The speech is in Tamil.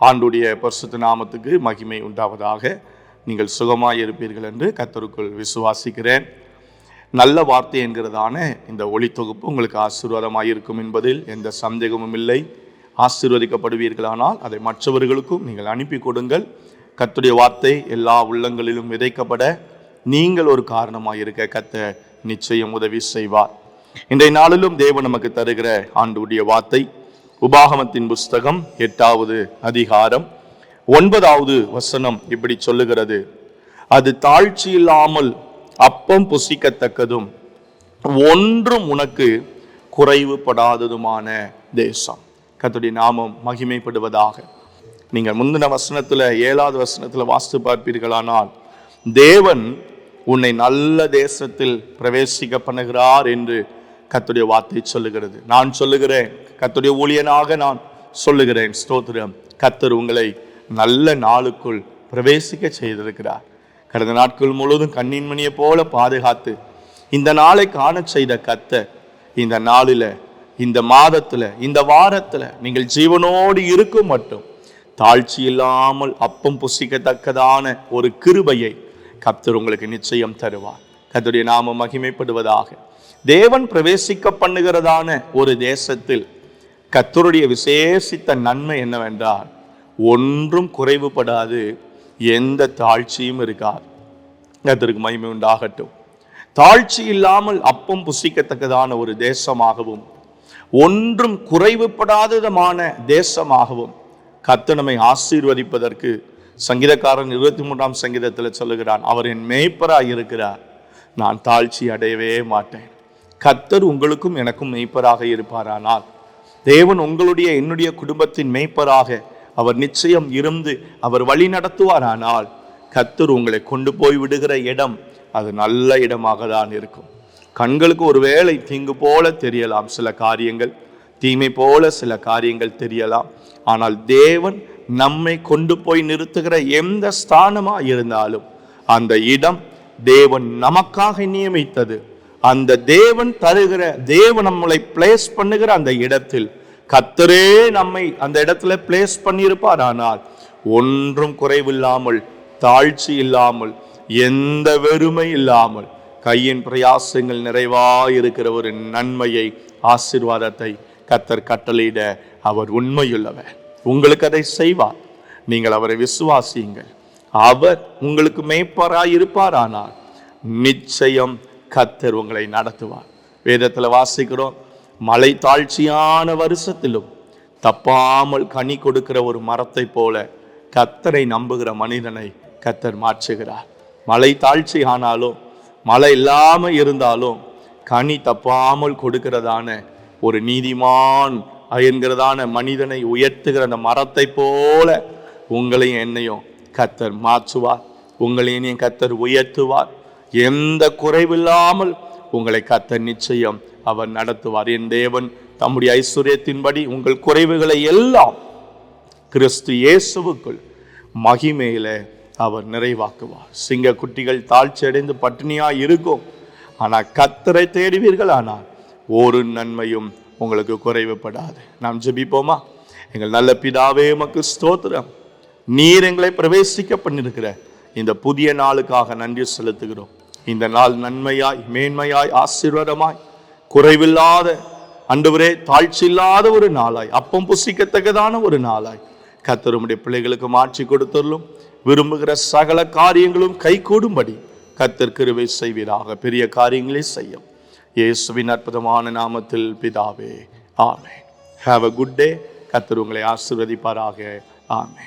ஆண்டுடைய பரிசுத்த நாமத்துக்கு மகிமை உண்டாவதாக. நீங்கள் சுகமாக இருப்பீர்கள் என்று கத்தருக்குள் விசுவாசிக்கிறேன். நல்ல வார்த்தை என்கிறதான இந்த ஒளி தொகுப்பு உங்களுக்கு ஆசீர்வாதமாக இருக்கும் என்பதில் எந்த சந்தேகமும் இல்லை. ஆசீர்வதிக்கப்படுவீர்களானால் அதை மற்றவர்களுக்கும் நீங்கள் அனுப்பி கொடுங்கள். கத்துடைய வார்த்தை எல்லா உள்ளங்களிலும் விதைக்கப்பட நீங்கள் ஒரு காரணமாக இருக்க கத்த நிச்சயம் உதவி செய்வார். இன்றைய நாளிலும் தேவன் நமக்கு தருகிற ஆண்டுடைய வார்த்தை உபாகமத்தின் புஸ்தகம் எட்டாவது அதிகாரம் ஒன்பதாவது வசனம் இப்படி சொல்லுகிறது. அது தாழ்ச்சி இல்லாமல் அப்பம் புசிக்கத்தக்கதும் ஒன்றும் உனக்கு குறைவுபடாததுமான தேசம். கத்துடைய நாமம் மகிமைப்படுவதாக. நீங்கள் முந்தின வசனத்துல ஏழாவது வசனத்துல வாஸ்து பார்ப்பீர்களானால் தேவன் உன்னை நல்ல தேசத்தில் பிரவேசிக்க பண்ணுகிறார் என்று கத்துடைய வார்த்தை சொல்லுகிறது. நான் சொல்லுகிறேன். கத்துடைய ஊழியனாக நான் சொல்லுகிறேன். ஸ்தோத்திரம். கத்தர் உங்களை நல்ல நாளுக்குள் பிரவேசிக்க செய்திருக்கிறார். கடந்த நாட்கள் முழுவதும் கண்ணின்மணியை போல பாதுகாத்து இந்த நாளை காண செய்த கத்த இந்த நாளில் இந்த மாதத்தில் இந்த வாரத்தில் நீங்கள் ஜீவனோடு இருக்கும் மட்டும் தாழ்ச்சி இல்லாமல் அப்பம் புசிக்கத்தக்கதான ஒரு கிருபையை கர்த்தர் உங்களுக்கு நிச்சயம் தருவார். கத்துடைய நாம மகிமைப்படுவதாக. தேவன் பிரவேசிக்க பண்ணுகிறதான ஒரு தேசத்தில் கத்தருடைய விசேஷித்த நன்மை என்னவென்றால் ஒன்றும் குறைவுபடாது எந்த தாழ்ச்சியும் இருக்காது. கத்திற்கு மகிமை உண்டாகட்டும். தாழ்ச்சி இல்லாமல் அப்பம் புசிக்கத்தக்கதான ஒரு தேசமாகவும் ஒன்றும் குறைவுபடாததமான தேசமாகவும் கத்தனமை நம்மை ஆசீர்வதிப்பதற்கு சங்கீதக்காரன் இருபத்தி மூன்றாம் சங்கீதத்தில் சொல்லுகிறான் அவர் என் மேய்ப்பராய் இருக்கிறார் நான் தாழ்ச்சி அடையவே மாட்டேன். கத்தர் உங்களுக்கும் எனக்கும் மெய்ப்பராக இருப்பாரானால் தேவன் உங்களுடைய என்னுடைய குடும்பத்தின் மெய்ப்பராக அவர் நிச்சயம் இருந்து அவர் வழி நடத்துவாரானால் கத்தர் உங்களை கொண்டு போய் விடுகிற இடம் அது நல்ல இடமாக தான் இருக்கும். கண்களுக்கு ஒரு வேளை தீங்கு போல தெரியலாம் சில காரியங்கள் தீமை போல சில காரியங்கள் தெரியலாம். ஆனால் தேவன் நம்மை கொண்டு போய் நிறுத்துகிற எந்த ஸ்தானமாக இருந்தாலும் அந்த இடம் தேவன் நமக்காக நியமித்தது. அந்த தேவன் தருகிற தேவன் நம்மளை பிளேஸ் பண்ணுகிற அந்த இடத்தில் கத்தரே நம்மை அந்த இடத்துல பிளேஸ் பண்ணியிருப்பார். ஆனால் ஒன்றும் குறைவில்லாமல் தாழ்ச்சி இல்லாமல் எந்த வெறுமை இல்லாமல் கையின் பிரயாசங்கள் நிறைவாயிருக்கிற ஒரு நன்மையை ஆசிர்வாதத்தை கத்தர் கட்டளையிட அவர் உண்மையுள்ளவர். உங்களுக்கு அதை செய்வார். நீங்கள் அவரை விசுவாசியுங்கள். அவர் உங்களுக்கு மெய்ப்பாராய் இருப்பாரானால் நிச்சயம் கத்தர் உங்களை நடத்துவார். வேதத்தில் வாசிக்கிறோம் மலை தாழ்ச்சியான வருஷத்திலும் தப்பாமல் கனி கொடுக்கிற ஒரு மரத்தை போல கத்தரை நம்புகிற மனிதனை கத்தர் மாற்றுகிறார். மலை தாழ்ச்சி ஆனாலும் மழை இல்லாமல் இருந்தாலும் கனி தப்பாமல் கொடுக்கிறதான ஒரு நீதிமான் என்கிறதான மனிதனை உயர்த்துகிற அந்த மரத்தை போல உங்களையும் என்னையும் கத்தர் மாற்றுவார் உங்களையும் கத்தர் உயர்த்துவார். எந்த குறைவில்லாமல் உங்களை கத்தர் நிச்சயம் அவர் நடத்துவார். என் தேவன் தம்முடைய ஐஸ்வர்யத்தின்படி உங்கள் குறைவுகளை எல்லாம் கிறிஸ்து இயேசுவுக்குள் மகிமையில அவர் நிறைவாக்குவார். சிங்க குட்டிகள் தாழ்ச்சி அடைந்து பட்டினியா இருக்கும். ஆனால் கத்தரை தேடுவீர்கள் ஆனால் ஒரு நன்மையும் உங்களுக்கு குறைவுபடாது. நாம் ஜெபிப்போமா? எங்கள் நல்ல பிதாவே மக்கு ஸ்தோத்திரம். நீர் எங்களை பிரவேசிக்க பண்ணிருக்கிற. இந்த புதிய நாளுக்காக நன்றி செலுத்துகிறோம். இந்த நாள் நன்மையாய் மேன்மையாய் ஆசீர்வாதமாய் குறைவில்லாத அன்றுவரே தாழ்ச்சி இல்லாத ஒரு நாளாய் அப்பம் புசிக்கத்தக்கதான ஒரு நாளாய். கத்தருமுடைய பிள்ளைகளுக்கு மாற்றி கொடுத்துள்ளும் விரும்புகிற சகல காரியங்களும் கைகூடும்படி கத்தர் கிருபை செய்வீராக. பெரிய காரியங்களே செய்யும். இயேசுவின் அற்புதமான நாமத்தில் பிதாவே ஆமே ஹாவ் அ குட் டே கத்தர் உங்களை ஆசிர்வதிப்பாராக. ஆமே